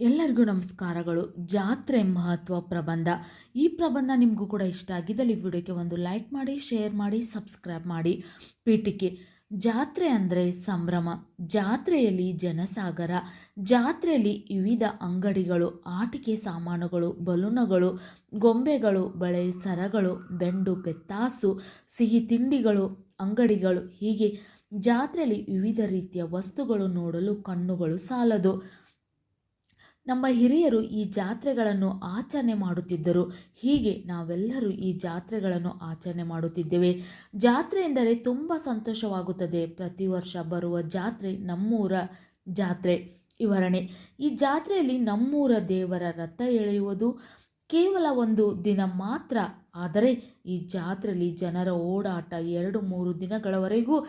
ಎಲ್ಲರಿಗೂ ನಮಸ್ಕಾರಗಳು. ಜಾತ್ರೆ ಮಹತ್ವ ಪ್ರಬಂಧ. ಈ ಪ್ರಬಂಧ ನಿಮಗೂ ಕೂಡ ಇಷ್ಟ ಆಗಿದ್ದಲ್ಲಿ ವಿಡಿಯೋಕ್ಕೆ ಒಂದು ಲೈಕ್ ಮಾಡಿ, ಶೇರ್ ಮಾಡಿ, ಸಬ್ಸ್ಕ್ರೈಬ್ ಮಾಡಿ. ಪೀಠಿಕೆ. ಜಾತ್ರೆ ಅಂದರೆ ಸಂಭ್ರಮ. ಜಾತ್ರೆಯಲ್ಲಿ ಜನಸಾಗರ. ಜಾತ್ರೆಯಲ್ಲಿ ವಿವಿಧ ಅಂಗಡಿಗಳು, ಆಟಿಕೆ ಸಾಮಾನುಗಳು, ಬಲೂನುಗಳು, ಗೊಂಬೆಗಳು, ಬಳೆ ಸರಗಳು, ಬೆಂಡು, ಬೆತ್ತಾಸು, ಸಿಹಿ ತಿಂಡಿಗಳು, ಅಂಗಡಿಗಳು ಹೀಗೆ ಜಾತ್ರೆಯಲ್ಲಿ ವಿವಿಧ ರೀತಿಯ ವಸ್ತುಗಳು ನೋಡಲು, ಕಣ್ಣುಗಳು ಸಾಲದು. ನಮ್ಮ ಹಿರಿಯರು ಈ ಜಾತ್ರೆಗಳನ್ನು ಆಚರಣೆ ಮಾಡುತ್ತಿದ್ದರು. ಹೀಗೆ ನಾವೆಲ್ಲರೂ ಈ ಜಾತ್ರೆಗಳನ್ನು ಆಚರಣೆ ಮಾಡುತ್ತಿದ್ದೇವೆ. ಜಾತ್ರೆ ಎಂದರೆ ತುಂಬ ಸಂತೋಷವಾಗುತ್ತದೆ. ಪ್ರತಿ ವರ್ಷ ಬರುವ ಜಾತ್ರೆ ನಮ್ಮೂರ ಜಾತ್ರೆ. ವಿವರಣೆ. ಈ ಜಾತ್ರೆಯಲ್ಲಿ ನಮ್ಮೂರ ದೇವರ ರಥ ಎಳೆಯುವುದು ಕೇವಲ ಒಂದು ದಿನ ಮಾತ್ರ. ಆದರೆ ಈ ಜಾತ್ರೆಯಲ್ಲಿ ಜನರ ಓಡಾಟ ಎರಡು ಮೂರು ದಿನಗಳವರೆಗೂ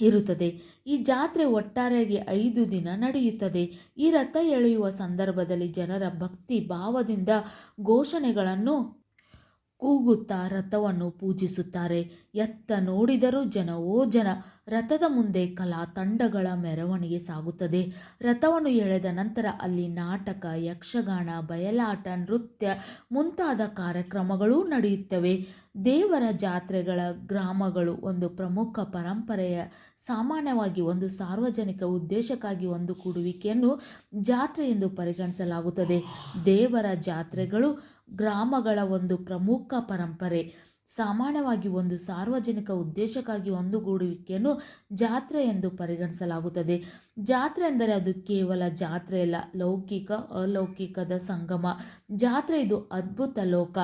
ಇರುತ್ತದೆ. ಈ ಜಾತ್ರೆ ಒಟ್ಟಾರೆಯಾಗಿ ಐದು ದಿನ ನಡೆಯುತ್ತದೆ. ಈ ರಥ ಎಳೆಯುವ ಸಂದರ್ಭದಲ್ಲಿ ಜನರ ಭಕ್ತಿ ಭಾವದಿಂದ ಘೋಷಣೆಗಳನ್ನು ಕೂಗುತ್ತಾ ರಥವನ್ನು ಪೂಜಿಸುತ್ತಾರೆ. ಎತ್ತ ನೋಡಿದರೂ ಜನವೋ ಜನ, ರಥದ ಮುಂದೆ ಕಲಾ ತಂಡಗಳ ಮೆರವಣಿಗೆ ಸಾಗುತ್ತದೆ. ರಥವನ್ನು ಎಳೆದ ನಂತರ ಅಲ್ಲಿ ನಾಟಕ, ಯಕ್ಷಗಾನ, ಬಯಲಾಟ, ನೃತ್ಯ ಮುಂತಾದ ಕಾರ್ಯಕ್ರಮಗಳೂ ನಡೆಯುತ್ತವೆ. ದೇವರ ಜಾತ್ರೆಗಳ ಗ್ರಾಮಗಳು ಒಂದು ಪ್ರಮುಖ ಪರಂಪರೆಯ, ಸಾಮಾನ್ಯವಾಗಿ ಒಂದು ಸಾರ್ವಜನಿಕ ಉದ್ದೇಶಕ್ಕಾಗಿ ಒಂದು ಕೂಡುವಿಕೆಯನ್ನು ಜಾತ್ರೆ ಎಂದು ಪರಿಗಣಿಸಲಾಗುತ್ತದೆ. ದೇವರ ಜಾತ್ರೆಗಳು ಗ್ರಾಮಗಳ ಒಂದು ಪ್ರಮುಖ ಪರಂಪರೆ. ಸಾಮಾನ್ಯವಾಗಿ ಒಂದು ಸಾರ್ವಜನಿಕ ಉದ್ದೇಶಕ್ಕಾಗಿ ಒಂದುಗೂಡುವಿಕೆಯನ್ನು ಜಾತ್ರೆ ಎಂದು ಪರಿಗಣಿಸಲಾಗುತ್ತದೆ. ಜಾತ್ರೆ ಎಂದರೆ ಅದು ಕೇವಲ ಜಾತ್ರೆ ಅಲ್ಲ, ಲೌಕಿಕ, ಅಲೌಕಿಕದ ಸಂಗಮ. ಜಾತ್ರೆ ಇದು ಅದ್ಭುತ ಲೋಕ.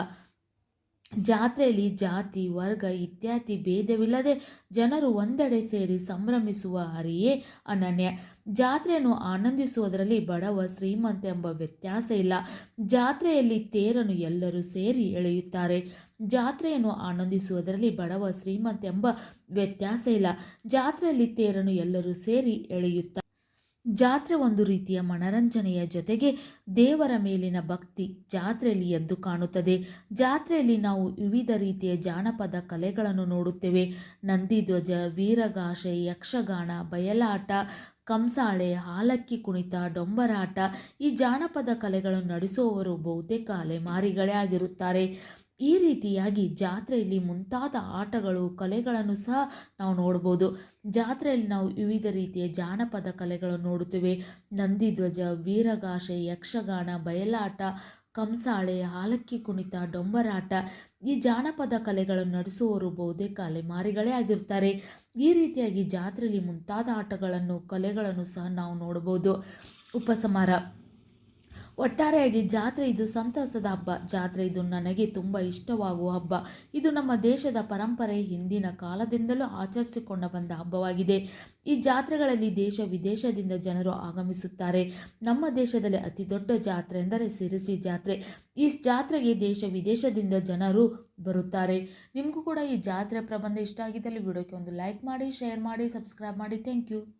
ಜಾತ್ರೆಯಲ್ಲಿ ಜಾತಿ, ವರ್ಗ, ಇತ್ಯಾದಿ ಭೇದವಿಲ್ಲದೆ ಜನರು ಒಂದೆಡೆ ಸೇರಿ ಸಂಭ್ರಮಿಸುವ ಹರಿಯೇ ಅನನ್ಯ. ಜಾತ್ರೆಯನ್ನು ಆನಂದಿಸುವುದರಲ್ಲಿ ಬಡವ, ಶ್ರೀಮಂತ ಎಂಬ ವ್ಯತ್ಯಾಸ ಇಲ್ಲ. ಜಾತ್ರೆಯಲ್ಲಿ ತೇರನ್ನು ಎಲ್ಲರೂ ಸೇರಿ ಎಳೆಯುತ್ತಾರೆ. ಜಾತ್ರೆಯನ್ನು ಆನಂದಿಸುವುದರಲ್ಲಿ ಬಡವ, ಶ್ರೀಮಂತ ಎಂಬ ವ್ಯತ್ಯಾಸ ಇಲ್ಲ. ಜಾತ್ರೆಯಲ್ಲಿ ತೇರನ್ನು ಎಲ್ಲರೂ ಸೇರಿ ಎಳೆಯುತ್ತಾರೆ. ಜಾತ್ರೆ ಒಂದು ರೀತಿಯ ಮನರಂಜನೆಯ ಜೊತೆಗೆ ದೇವರ ಮೇಲಿನ ಭಕ್ತಿ ಜಾತ್ರೆಯಲ್ಲಿ ಎದ್ದು ಕಾಣುತ್ತದೆ. ಜಾತ್ರೆಯಲ್ಲಿ ನಾವು ವಿವಿಧ ರೀತಿಯ ಜಾನಪದ ಕಲೆಗಳನ್ನು ನೋಡುತ್ತೇವೆ. ನಂದಿಧ್ವಜ ವೀರಗಾಶೆ ಯಕ್ಷಗಾನ, ಬಯಲಾಟ, ಕಂಸಾಳೆ, ಹಾಲಕ್ಕಿ ಕುಣಿತ, ಡೊಂಬರಾಟ ಈ ಜಾನಪದ ಕಲೆಗಳನ್ನು ನಡೆಸುವವರು ಬಹುತೇಕ ಅಲೆಮಾರಿಗಳೇ ಆಗಿರುತ್ತಾರೆ. ಈ ರೀತಿಯಾಗಿ ಜಾತ್ರೆಯಲ್ಲಿ ಮುಂತಾದ ಆಟಗಳು, ಕಲೆಗಳನ್ನು ಸಹ ನಾವು ನೋಡ್ಬೋದು. ಜಾತ್ರೆಯಲ್ಲಿ ನಾವು ವಿವಿಧ ರೀತಿಯ ಜಾನಪದ ಕಲೆಗಳನ್ನು ನೋಡುತ್ತೇವೆ. ನಂದಿಧ್ವಜ ವೀರಗಾಶೆ ಯಕ್ಷಗಾನ, ಬಯಲಾಟ, ಕಂಸಾಳೆ, ಹಾಲಕ್ಕಿ ಕುಣಿತ, ಡೊಂಬರಾಟ ಈ ಜಾನಪದ ಕಲೆಗಳನ್ನು ನಡೆಸುವವರು ಬಹುತೇಕ ಅಲೆಮಾರಿಗಳೇ ಆಗಿರ್ತಾರೆ. ಈ ರೀತಿಯಾಗಿ ಜಾತ್ರೆಯಲ್ಲಿ ಮುಂತಾದ ಆಟಗಳನ್ನು, ಕಲೆಗಳನ್ನು ಸಹ ನಾವು ನೋಡ್ಬೋದು. ಉಪಸಂಹಾರ ಒಟ್ಟಾರೆಯಾಗಿ ಜಾತ್ರೆ ಇದು ಸಂತಸದ ಹಬ್ಬ. ಜಾತ್ರೆ ಇದು ನನಗೆ ತುಂಬ ಇಷ್ಟವಾಗುವ ಹಬ್ಬ. ಇದು ನಮ್ಮ ದೇಶದ ಪರಂಪರೆ ಹಿಂದಿನ ಕಾಲದಿಂದಲೂ ಆಚರಿಸಿಕೊಂಡು ಬಂದ ಹಬ್ಬವಾಗಿದೆ. ಈ ಜಾತ್ರೆಗಳಲ್ಲಿ ದೇಶ ವಿದೇಶದಿಂದ ಜನರು ಆಗಮಿಸುತ್ತಾರೆ. ನಮ್ಮ ದೇಶದಲ್ಲಿ ಅತಿ ದೊಡ್ಡ ಜಾತ್ರೆ ಎಂದರೆ ಸಿರಿಸಿ ಜಾತ್ರೆ. ಈ ಜಾತ್ರೆಗೆ ದೇಶ ವಿದೇಶದಿಂದ ಜನರು ಬರುತ್ತಾರೆ. ನಿಮಗೂ ಕೂಡ ಈ ಜಾತ್ರೆ ಪ್ರಬಂಧ ಇಷ್ಟ ಆಗಿದ್ದಲ್ಲಿ ವಿಡಿಯೋಕ್ಕೆ ಒಂದು ಲೈಕ್ ಮಾಡಿ, ಶೇರ್ ಮಾಡಿ, ಸಬ್ಸ್ಕ್ರೈಬ್ ಮಾಡಿ. Thank you.